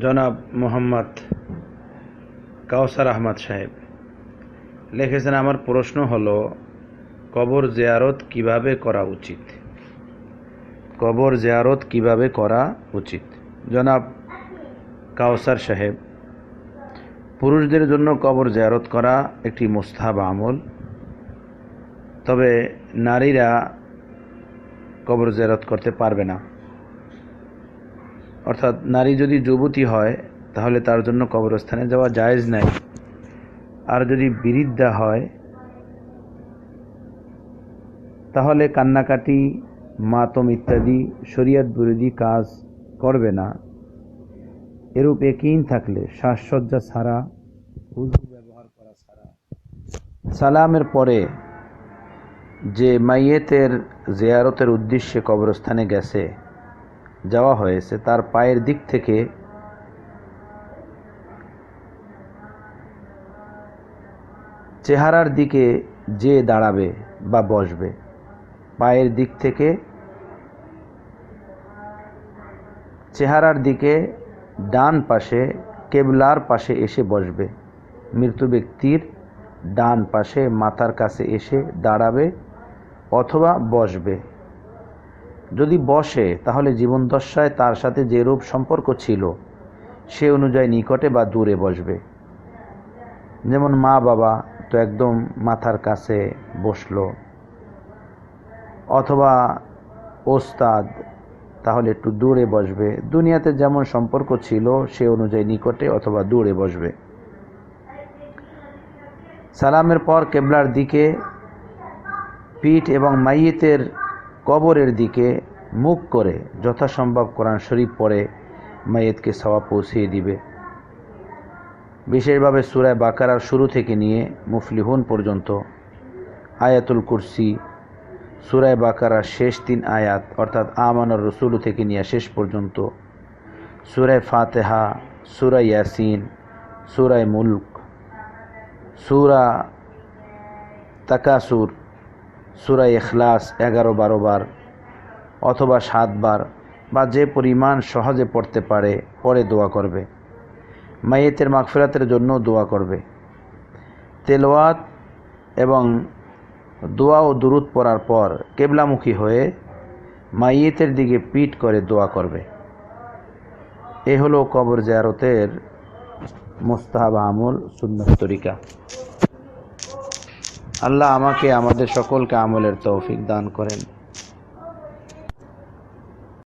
জনাব মোহাম্মদ কাউসার আহমদ সাহেব, লিখেছেন, আমার প্রশ্ন হলো, কবর জিয়ারত কীভাবে করা উচিত? কবর জেয়ারত কীভাবে করা উচিত? জনাব কাউসার সাহেব, পুরুষদের জন্য কবর জেয়ারত করা একটি মুস্তাহাব আমল, তবে নারীরা কবর জিয়ারত করতে পারবে না। অর্থাৎ নারী যদি যুবতী হয়, তাহলে তার জন্য কবরস্থানে যাওয়া জায়েজ নাই। আর যদি বিরিদ্ধা হয়, তাহলে কান্নাকাটি, মাতম ইত্যাদি, শরিয়ত বিরোধী কাজ করবে না। এরূপ একইন থাকলে শ্বাসসজ্জা ছাড়া, উজু ব্যবহার করা ছাড়া। সালামের পরে যে মাইয়েতের জেয়ারতের উদ্দেশ্যে কবরস্থানে গেছে যাওয়া হয়েছে, তার পায়ের দিক থেকে চেহারার দিকে যে দাঁড়াবে বা বসবে, পায়ের দিক থেকে চেহারার দিকে ডান পাশে, কেবলার পাশে এসে বসবে। মৃত ব্যক্তির ডান পাশে মাথার কাছে এসে দাঁড়াবে অথবা বসবে। যদি বসে, তাহলে জীবনদশায় তার সাথে যে রূপ সম্পর্ক ছিল, সে অনুযায়ী নিকটে বা দূরে বসবে। যেমন মা বাবা তো একদম মাথার কাছে বসল। অথবা ওস্তাদ তাহলে একটু দূরে বসবে। দুনিয়াতে যেমন সম্পর্ক ছিল, সে অনুযায়ী নিকটে অথবা দূরে বসবে। সালামের পর কেবলার দিকে, পিঠ এবং মাইয়েতের কবরের দিকে মুখ করে যথাসম্ভব কোরআন শরীফ পড়ে মাইয়েতকে সওয়া পৌঁছিয়ে দিবে। বিশেষভাবে সুরায় বাকারার শুরু থেকে নিয়ে মুফলিহুন পর্যন্ত আয়াতুল কুরসি সুরায় বাকারার শেষ তিন আয়াত, অর্থাৎ আমানর রসুল থেকে নিয়ে শেষ পর্যন্ত সুরায় ফাতেহা, সুরা ইয়াসিন সুরায় মুল্ক, সুরা তাকাসুর সুরা এখলাস এগারো বারো বার অথবা সাতবার বা যে পরিমাণ সহজে পড়তে পারে, পরে দোয়া করবে। মাইয়েতের মাগফিরাতের জন্য দোয়া করবে। তেলোয়াত এবং দোয়া ও দুরুদ পড়ার পর কেবলামুখী হয়ে মাইয়েতের দিকে পিট করে দোয়া করবে। এ হলো কবর জিয়ারতের মোস্তাহাব আমল সুন্নত তরিকা। আল্লাহ আমাকে আমাদের সকলকে আমলের তৌফিক দান করেন।